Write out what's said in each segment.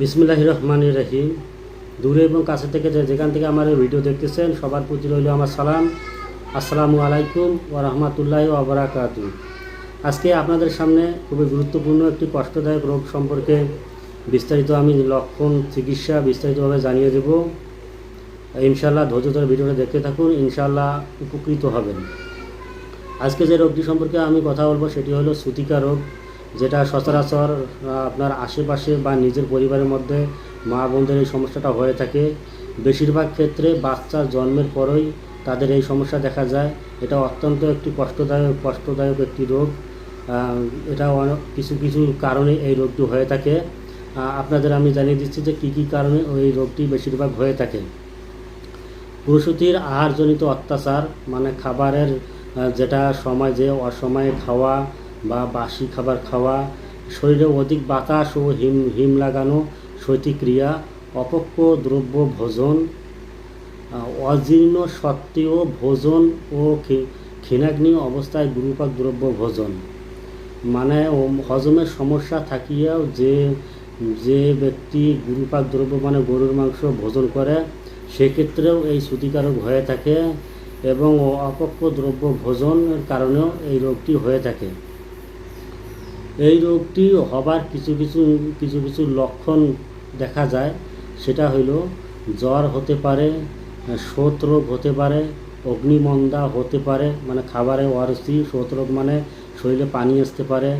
বিসমুল্লাহ রহমান রহিম। দূরে এবং কাছে থেকে যে যেখান থেকে আমার ভিডিও দেখতেছেন, সবার প্রতি রইল আমার সালাম। আসসালামু আলাইকুম ও রহমতুল্লাহ ওবরাকাতু আজকে আপনাদের সামনে খুবই গুরুত্বপূর্ণ একটি কষ্টদায়ক রোগ সম্পর্কে বিস্তারিত আমি লক্ষণ চিকিৎসা বিস্তারিতভাবে জানিয়ে দেব। ইনশাল্লাহ ধৈর্য ধরে ভিডিওটা দেখতে থাকুন ইনশাল্লাহ উপকৃত হবেন। আজকে যে রোগটি সম্পর্কে আমি কথা বলব, সেটি হলো সুতিকা রোগ। যেটা সচরাচর আপনার আশেপাশে বা নিজের পরিবারের মধ্যে মা বোনদের এই সমস্যাটা হয়ে থাকে। বেশিরভাগ ক্ষেত্রে বাচ্চার জন্মের পরই তাদের এই সমস্যা দেখা যায়। এটা অত্যন্ত একটি কষ্টদায়ক কষ্টদায়ক একটি রোগ। এটা অনেক, কিছু কিছু কারণে এই রোগটি হয়ে থাকে। আপনাদের আমি জানিয়ে দিচ্ছি যে কী কী কারণে ওই রোগটি বেশিরভাগ হয়ে থাকে। প্রসূতির আহারজনিত অত্যাচার মানে খাবারের যেটা সময় যে অসময়ে খাওয়া বা বাসি খাবার খাওয়া, শরীরে অধিক বাতাস ও হিম হিম লাগানো, শৈতিক্রিয়া অপক্ষ দ্রব্য ভোজন অজীর্ণ সত্ত্বেও ভোজন ও ক্ষীণাগ্নি অবস্থায় গুরুপাক দ্রব্য ভোজন। মানে হজমের সমস্যা থাকিয়াও যে যে ব্যক্তি গুরুপাক দ্রব্য মানে গরুর মাংস ভোজন করে, সেক্ষেত্রেও এই সুতিকারক হয়ে থাকে এবং অপক্ষ দ্রব্য ভোজনের কারণেও এই রোগটি হয়ে থাকে। এই রোগটি হবার কিছু কিছু কিছু কিছু লক্ষণ দেখা যায়। সেটা হইল জ্বর হতে পারে শোথ রোগ হতে পারে, অগ্নিমন্দা হতে পারে মানে খাবারে ওয়ারসি শোথ রোগ মানে শরীরে পানি আসতে পারে,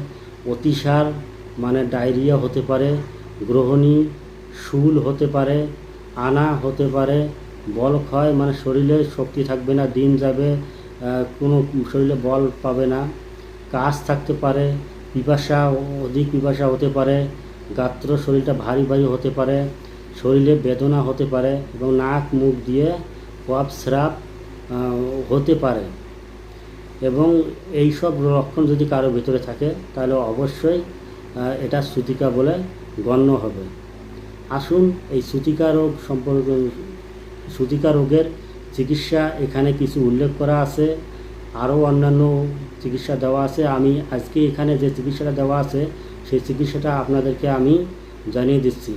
অতিসার মানে ডায়রিয়া হতে পারে, গ্রহণী শুল হতে পারে, আনা হতে পারে, বল ক্ষয় মানে শরীরে শক্তি থাকবে না, দিন যাবে কোনো শরীরে বল পাবে না কাজ থাকতে পারে পিপাসা অধিক পিপাসা হতে পারে, গাত্র শরীরটা ভারী ভারী হতে পারে, শরীরে বেদনা হতে পারে এবং নাক মুখ দিয়ে কফ স্রাপ হতে পারে। এবং এই সব লক্ষণ যদি কারও ভিতরে থাকে, তাহলে অবশ্যই এটা সুতিকা বলে গণ্য হবে। আসুন এই সুতিকা রোগ সম্পর্কে, সুতিকা রোগের চিকিৎসা এখানে কিছু উল্লেখ করা আছে। আরও অন্যান্য চিকিৎসা দেওয়া আছে। আমি আজকে এখানে যে চিকিৎসাটা দেওয়া আছে, সেই চিকিৎসাটা আপনাদেরকে আমি জানিয়ে দিচ্ছি।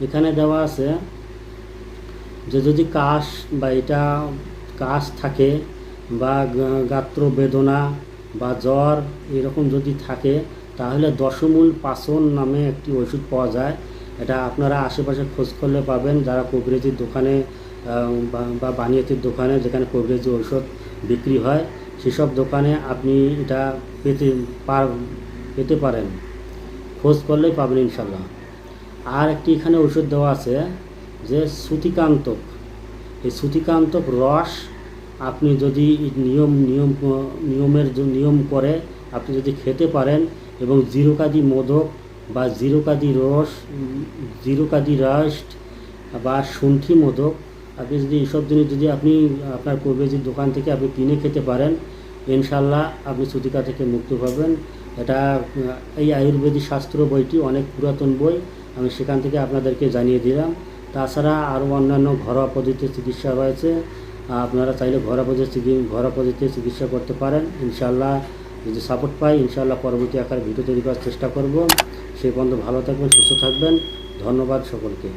এখানে দেওয়া আছে যে যদি কাশ বা এটা কাশ থাকে বা গাত্র বেদনা বা জ্বর এরকম যদি থাকে, তাহলে দশমূল পাচন নামে একটি ওষুধ পাওয়া যায়। এটা আপনারা আশেপাশে খোঁজ করলে পাবেন। যারা কবিরাজির দোকানে বা- বানিয়াতির দোকানে যেখানে কবিরাজি ঔষধ বিক্রি হয় সেসব দোকানে আপনি এটা পেতে পার, পেতে পারেন। খোঁজ করলেই পাবেন ইনশাল্লাহ আর একটি এখানে ওষুধ দেওয়া আছে যে সুতিকান্তক এই সুতিকান্তক রস আপনি যদি নিয়ম নিয়ম, নিয়মের নিয়ম করে আপনি যদি খেতে পারেন এবং জিরোকাদি মোদক বা জিরোকাদি রস জিরোকাদি রাস্ট বা শুণ্ঠি মোদক আপনি যদি এইসব জিনিস যদি আপনি, আপনার কবিরাজির দোকান থেকে আপনি কিনে খেতে পারেন, ইনশাল্লাহ আপনি সুতিকা থেকে মুক্ত পাবেন। এটা, এই আয়ুর্বেদিক শাস্ত্র বইটি অনেক পুরাতন বই, আমি সেখান থেকে আপনাদেরকে জানিয়ে দিলাম। তাছাড়া আরও অন্যান্য ঘরোয়া পদ্ধতিতে চিকিৎসা রয়েছে। আপনারা চাইলে ঘরোয়া পদ্ধতি ঘরোয়া পদ্ধতিতে চিকিৎসা করতে পারেন। ইনশাল্লাহ যদি সাপোর্ট পাই, ইনশাল্লাহ পরবর্তী আকারে ভিডিও তৈরি করার চেষ্টা করব। সেই পর্যন্ত ভালো থাকবেন, সুস্থ থাকবেন। ধন্যবাদ সকলকে।